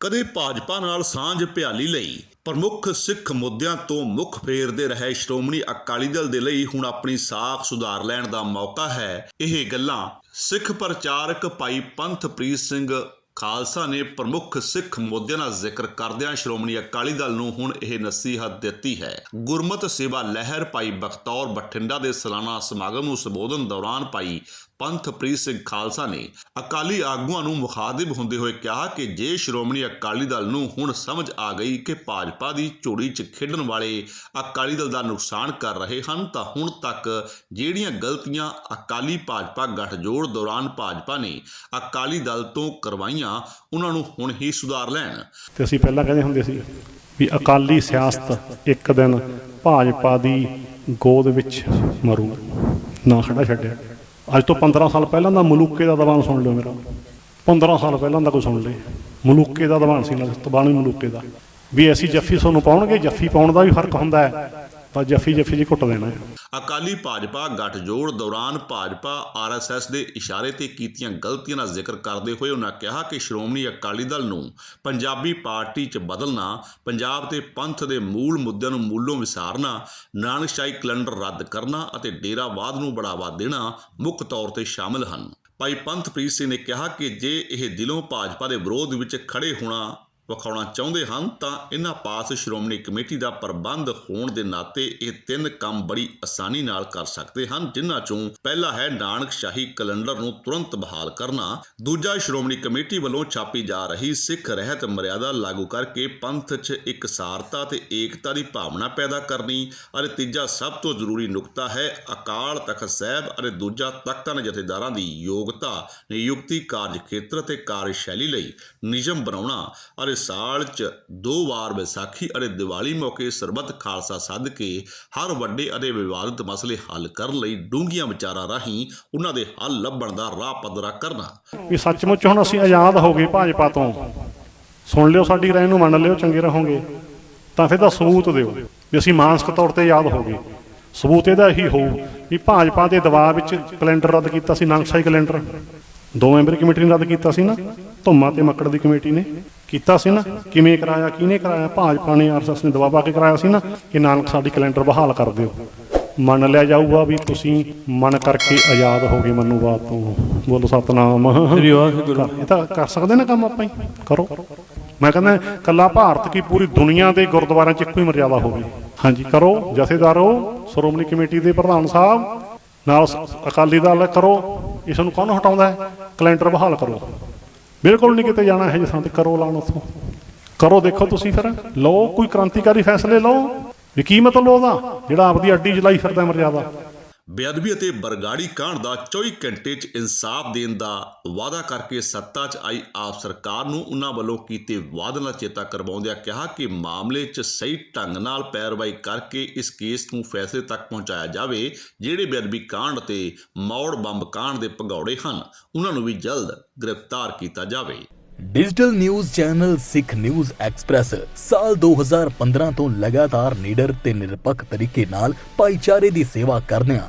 ਕਦੇ ਭਾਜਪਾ ਨਾਲ ਸਾਂਝ ਭਿਆਲੀ ਲਈ, ਪ੍ਰਮੁੱਖ ਸਿੱਖ ਮੁੱਦਿਆਂ ਤੋਂ ਮੁੱਖ ਫੇਰਦੇ ਰਹੇ ਸ਼੍ਰੋਮਣੀ ਅਕਾਲੀ ਦਲ ਦੇ ਲਈ ਹੁਣ ਆਪਣੀ ਸਾਖ ਸੁਧਾਰ ਲੈਣ ਦਾ ਮੌਕਾ ਹੈ। ਇਹ ਗੱਲਾਂ ਸਿੱਖ ਪ੍ਰਚਾਰਕ ਭਾਈ ਪੰਥਪ੍ਰੀਤ ਸਿੰਘ ਖਾਲਸਾ ਨੇ ਪ੍ਰਮੁੱਖ ਸਿੱਖ ਮੁੱਦਿਆਂ ਦਾ ਜ਼ਿਕਰ ਕਰਦਿਆਂ ਸ਼੍ਰੋਮਣੀ ਅਕਾਲੀ ਦਲ ਨੂੰ ਹੁਣ ਇਹ ਨਸੀਹਤ ਦਿੱਤੀ ਹੈ। ਗੁਰਮਤ ਸੇਵਾ ਲਹਿਰ ਭਾਈ ਬਖਤੌਰ ਬਠਿੰਡਾ ਦੇ ਸਾਲਾਨਾ ਸਮਾਗਮ ਨੂੰ ਸੰਬੋਧਨ ਦੌਰਾਨ ਭਾਈ ਪੰਥਪ੍ਰੀਤ ਸਿੰਘ ਖਾਲਸਾ ਨੇ ਅਕਾਲੀ ਆਗੂਆਂ ਨੂੰ ਮੁਖਾਤਿਬ ਹੁੰਦੇ ਹੋਏ ਕਿਹਾ ਕਿ ਜੇ ਸ਼੍ਰੋਮਣੀ ਅਕਾਲੀ ਦਲ ਨੂੰ ਹੁਣ ਸਮਝ ਆ ਗਈ ਕਿ ਭਾਜਪਾ ਦੀ ਝੋੜੀ 'ਚ ਖੇਡਣ ਵਾਲੇ ਅਕਾਲੀ ਦਲ ਦਾ ਨੁਕਸਾਨ ਕਰ ਰਹੇ ਹਨ, ਤਾਂ ਹੁਣ ਤੱਕ ਜਿਹੜੀਆਂ ਗਲਤੀਆਂ ਅਕਾਲੀ ਭਾਜਪਾ ਗੱਠਜੋੜ ਦੌਰਾਨ ਭਾਜਪਾ ਨੇ ਅਕਾਲੀ ਦਲ ਤੋਂ ਕਰਵਾਈਆਂ ਉਹਨਾਂ ਨੂੰ ਹੁਣ ਹੀ ਸੁਧਾਰ ਲੈਣ। ਤੇ ਅਸੀਂ ਪਹਿਲਾਂ ਕਹਿੰਦੇ ਹੁੰਦੇ ਸੀ ਵੀ ਅਕਾਲੀ ਸਿਆਸਤ ਇੱਕ ਦਿਨ ਭਾਜਪਾ ਦੀ ਗੋਦ ਵਿੱਚ ਮਰੂ, ਨਾ ਖੜਾ ਛੱਡਿਆ। ਅੱਜ ਤੋਂ 15 ਸਾਲ ਪਹਿਲਾਂ ਦਾ ਮਲੂਕੇ ਦਾ ਦੀਵਾਨ ਸੁਣ ਲਓ ਮੇਰਾ। 15 ਸਾਲ ਪਹਿਲਾਂ ਦਾ ਕੋਈ ਸੁਣ ਲੇ ਮਲੂਕੇ ਦਾ ਦੀਵਾਨ ਸੀ ਨਾਲ ਤਬਾਣੀ ਮਲੂਕੇ ਦਾ। ਵੀ ਅਸੀਂ ਜੱਫੀ ਤੁਹਾਨੂੰ ਪਾਉਣਗੇ, ਜੱਫੀ ਪਾਉਣ ਦਾ ਵੀ ਫ਼ਰਕ ਹੁੰਦਾ ਹੈ। ਤਾਂ ਜੱਫੀ ਜੱਫੀ ਜੀ ਘੁੱਟ ਦੇਣਾ ਅਕਾਲੀ ਭਾਜਪਾ ਗੱਠਜੋੜ ਦੌਰਾਨ ਭਾਜਪਾ ਆਰਐਸਐਸ ਦੇ ਇਸ਼ਾਰੇ ਤੇ ਕੀਤੀਆਂ ਗਲਤੀਆਂ ਦਾ ਜ਼ਿਕਰ ਕਰਦੇ ਹੋਏ ਉਹਨਾਂ ਕਿਹਾ ਕਿ ਸ਼੍ਰੋਮਣੀ ਅਕਾਲੀ ਦਲ ਨੂੰ ਪੰਜਾਬੀ ਪਾਰਟੀ 'ਚ ਬਦਲਣਾ, ਪੰਜਾਬ ਤੇ ਪੰਥ ਦੇ ਮੂਲ ਮੁੱਦਿਆਂ ਨੂੰ ਮੂਲੋਂ ਵਿਸਾਰਨਾ, ਨਾਨਕਸ਼ਾਹੀ ਕੈਲੰਡਰ ਰੱਦ ਕਰਨਾ ਅਤੇ ਡੇਰਾਵਾਦ ਨੂੰ ਬੜਾਵਾ ਦੇਣਾ ਮੁੱਖ ਤੌਰ ਤੇ ਸ਼ਾਮਲ ਹਨ। ਭਾਈ ਪੰਥਪ੍ਰੀਤ ਸਿੰਘ ਨੇ ਕਿਹਾ ਕਿ ਜੇ ਇਹ ਦਿਲੋਂ ਭਾਜਪਾ ਦੇ ਵਿਰੋਧ ਵਿੱਚ ਖੜੇ ਹੋਣਾ ਵਿਖਾਉਣਾ ਚਾਹੁੰਦੇ ਹਨ ਤਾਂ ਇਹਨਾਂ ਪਾਸ ਸ਼੍ਰੋਮਣੀ ਕਮੇਟੀ ਦਾ ਪ੍ਰਬੰਧ ਹੋਣ ਦੇ ਨਾਤੇ ਇਹ ਤਿੰਨ ਕੰਮ ਬੜੀ ਆਸਾਨੀ ਨਾਲ ਕਰ ਸਕਦੇ ਹਨ, ਜਿਨ੍ਹਾਂ ਚੋਂ ਪਹਿਲਾ ਹੈ ਨਾਨਕਸ਼ਾਹੀ ਕੈਲੰਡਰ ਨੂੰ ਤੁਰੰਤ ਬਹਾਲ ਕਰਨਾ, ਦੂਜਾ ਸ਼੍ਰੋਮਣੀ ਕਮੇਟੀ ਵੱਲੋਂ ਛਾਪੀ ਜਾ ਰਹੀ ਸਿੱਖ ਰਹਿਤ ਮਰਿਆਦਾ ਲਾਗੂ ਕਰਕੇ ਪੰਥ 'ਚ ਇਕਸਾਰਤਾ ਤੇ ਏਕਤਾ ਦੀ ਭਾਵਨਾ ਪੈਦਾ ਕਰਨੀ, ਅਤੇ ਤੀਜਾ ਸਭ ਤੋਂ ਜ਼ਰੂਰੀ ਨੁਕਤਾ ਹੈ ਅਕਾਲ ਤਖਤ ਸਾਹਿਬ ਅਤੇ ਦੂਜਾ ਤਖਤਾਂ ਦੇ ਜਥੇਦਾਰਾਂ ਦੀ ਯੋਗਤਾ, ਨਿਯੁਕਤੀ ਕਾਰਜ ਖੇਤਰ ਤੇ ਕਾਰਜਸ਼ੈਲੀ ਲਈ ਨਿਯਮ ਬਣਾਉਣਾ, ਅਤੇ ਸਾਲ 'ਚ ਦੋ ਵਾਰ ਵਿਸਾਖੀ ਅਤੇ ਦੀਵਾਲੀ ਮੌਕੇ ਸਰਬੱਤ ਖਾਲਸਾ ਸੱਦ ਕੇ ਹਰ ਵੱਡੇ ਅਤੇ ਵਿਵਾਦਿਤ ਮਸਲੇ ਹੱਲ ਕਰਨ ਲਈ ਡੂੰਘੀਆਂ ਵਿਚਾਰਾਂ ਰਾਹੀਂ ਉਹਨਾਂ ਦੇ ਹੱਲ ਲੱਭਣ ਦਾ ਰਾਹ ਪੱਧਰਾ ਕਰਨਾ। ਵੀ ਸੱਚਮੁੱਚ ਹੁਣ ਅਸੀਂ ਆਜ਼ਾਦ ਹੋ ਗਏ ਭਾਜਪਾ ਤੋਂ। ਸੁਣ ਲਿਓ ਸਾਡੀ ਰਾਏ ਨੂੰ, ਮੰਨ ਲਿਓ, ਚੰਗੇ ਰਹੋਗੇ। ਤਾਂ ਫਿਰ ਦਾ ਸਬੂਤ ਦਿਓ ਵੀ ਅਸੀਂ ਮਾਨਸਿਕ ਤੌਰ ਤੇ ਆਜ਼ਾਦ ਹੋ ਗਏ। ਸਬੂਤ ਇਹਦਾ ਇਹੀ ਹੋਊ ਵੀ ਭਾਜਪਾ ਦੇ ਦਬਾਅ ਵਿੱਚ ਕੈਲੰਡਰ ਰੱਦ ਕੀਤਾ ਸੀ, ਨਾਨਕਸ਼ਾਹੀ ਕੈਲੰਡਰ। ਦੋ ਮੈਂਬਰੀ ਕਮੇਟੀ ਨੇ ਰੱਦ ਕੀਤਾ ਸੀ ਨਾ? ਧੁੰਮਾ ਤੇ ਮੱਕੜ ਦੀ ਕਮੇਟੀ ਨੇ ਕੀਤਾ ਸੀ ਨਾ? ਕਿਵੇਂ ਕਰਾਇਆ ਕਿਹਨੇ ਕਰਾਇਆ? ਭਾਜਪਾ ਨੇ ਆਰਐਸਐਸ ਨੇ ਦਬਾਅ ਪਾ ਕੇ ਕਰਾਇਆ ਸੀ ਨਾ ਕਿ ਨਾਨਕ ਸਾਡੀ ਕੈਲੰਡਰ ਬਹਾਲ ਕਰ ਦਿਓ। ਮੰਨ ਲਿਆ ਜਾਊਗਾ ਵੀ ਤੁਸੀਂ ਮਨ ਕਰਕੇ ਆਜ਼ਾਦ ਹੋ ਗਏ ਮਨੂਵਾਦ ਤੋਂ। ਬੋਲੋ ਸਤਨਾਮ। ਸ੍ਰੀ ਵਾਹਿਗੁਰੂ। ਇਹ ਤਾਂ ਕਰ ਸਕਦੇ ਨਾ ਕੰਮ ਆਪਾਂ ਹੀ। ਕਰੋ। ਮੈਂ ਕਹਿੰਦਾ ਕੱਲਾ ਭਾਰਤ ਕੀ ਪੂਰੀ ਦੁਨੀਆ ਦੇ ਗੁਰਦੁਆਰਿਆਂ 'ਚ ਇੱਕੋ ਹੀ ਮਰਜ਼ਾਦਾ ਹੋਵੇ ਹਾਂਜੀ ਕਰੋ। ਜਥੇਦਾਰੋ ਸ਼੍ਰੋਮਣੀ ਕਮੇਟੀ ਦੇ ਪ੍ਰਧਾਨ ਸਾਹਿਬ ਨਾਲ ਅਕਾਲੀ ਦਲ ਕਰੋ। ਇਸ ਨੂੰ ਕੌਣ ਹਟਾਉਂਦਾ ਹੈ? ਕੈਲੰਡਰ ਬਹਾਲ ਕਰੋ। ਬਿਲਕੁਲ ਨਹੀਂ ਕਿਤੇ ਜਾਣਾ ਹੈ ਜਿਸਾਂ ਤੇ, ਕਰੋ ਲਾਣ ਉੱਥੋਂ। ਕਰੋ ਦੇਖੋ ਤੁਸੀਂ ਫਿਰ। ਲਓ, ਕੋਈ ਕ੍ਰਾਂਤੀਕਾਰੀ ਫੈਸਲੇ ਲਓ। ਵੀ ਕੀ ਮਤਲਬ ਉਹਦਾ? ਜਿਹੜਾ ਆਪਦੀ ਅੱਡੀ ਜਲਾਈ ਫਿਰਦਾ ਮਰਜ਼ਾਦਾ। ਬੇਅਦਬੀ ਅਤੇ ਬਰਗਾੜੀ ਕਾਂਡ ਦਾ 24 ਘੰਟੇ 'ਚ ਇਨਸਾਫ ਦੇਣ ਦਾ ਵਾਅਦਾ ਕਰਕੇ ਸੱਤਾ 'ਚ ਆਈ ਆਪ ਸਰਕਾਰ ਨੂੰ ਉਹਨਾਂ ਵੱਲੋਂ ਕੀਤੇ ਵਾਅਦੇ ਦਾ ਚੇਤਾ ਕਰਵਾਉਂਦਿਆਂ ਕਿਹਾ ਕਿ ਮਾਮਲੇ 'ਚ ਸਹੀ ਢੰਗ ਨਾਲ ਪੈਰਵਾਈ ਕਰਕੇ ਇਸ ਕੇਸ ਨੂੰ ਫੈਸਲੇ ਤੱਕ ਪਹੁੰਚਾਇਆ ਜਾਵੇ, ਜਿਹੜੇ ਬੇਅਦਬੀ ਕਾਂਡ ਤੇ ਮੌੜ ਬੰਬ ਕਾਂਡ ਦੇ ਭਗੌੜੇ ਹਨ ਉਹਨਾਂ ਨੂੰ ਵੀ ਜਲਦ ਗ੍ਰਿਫਤਾਰ ਕੀਤਾ ਜਾਵੇ। Digital news channel Sikh news express ਸਾਲ 2015 ਤੋਂ ਲਗਾਤਾਰ ਨਿਡਰ ਤੇ ਨਿਰਪੱਖ ਤਰੀਕੇ ਨਾਲ ਭਾਈਚਾਰੇ ਦੀ ਸੇਵਾ ਕਰਦਿਆਂ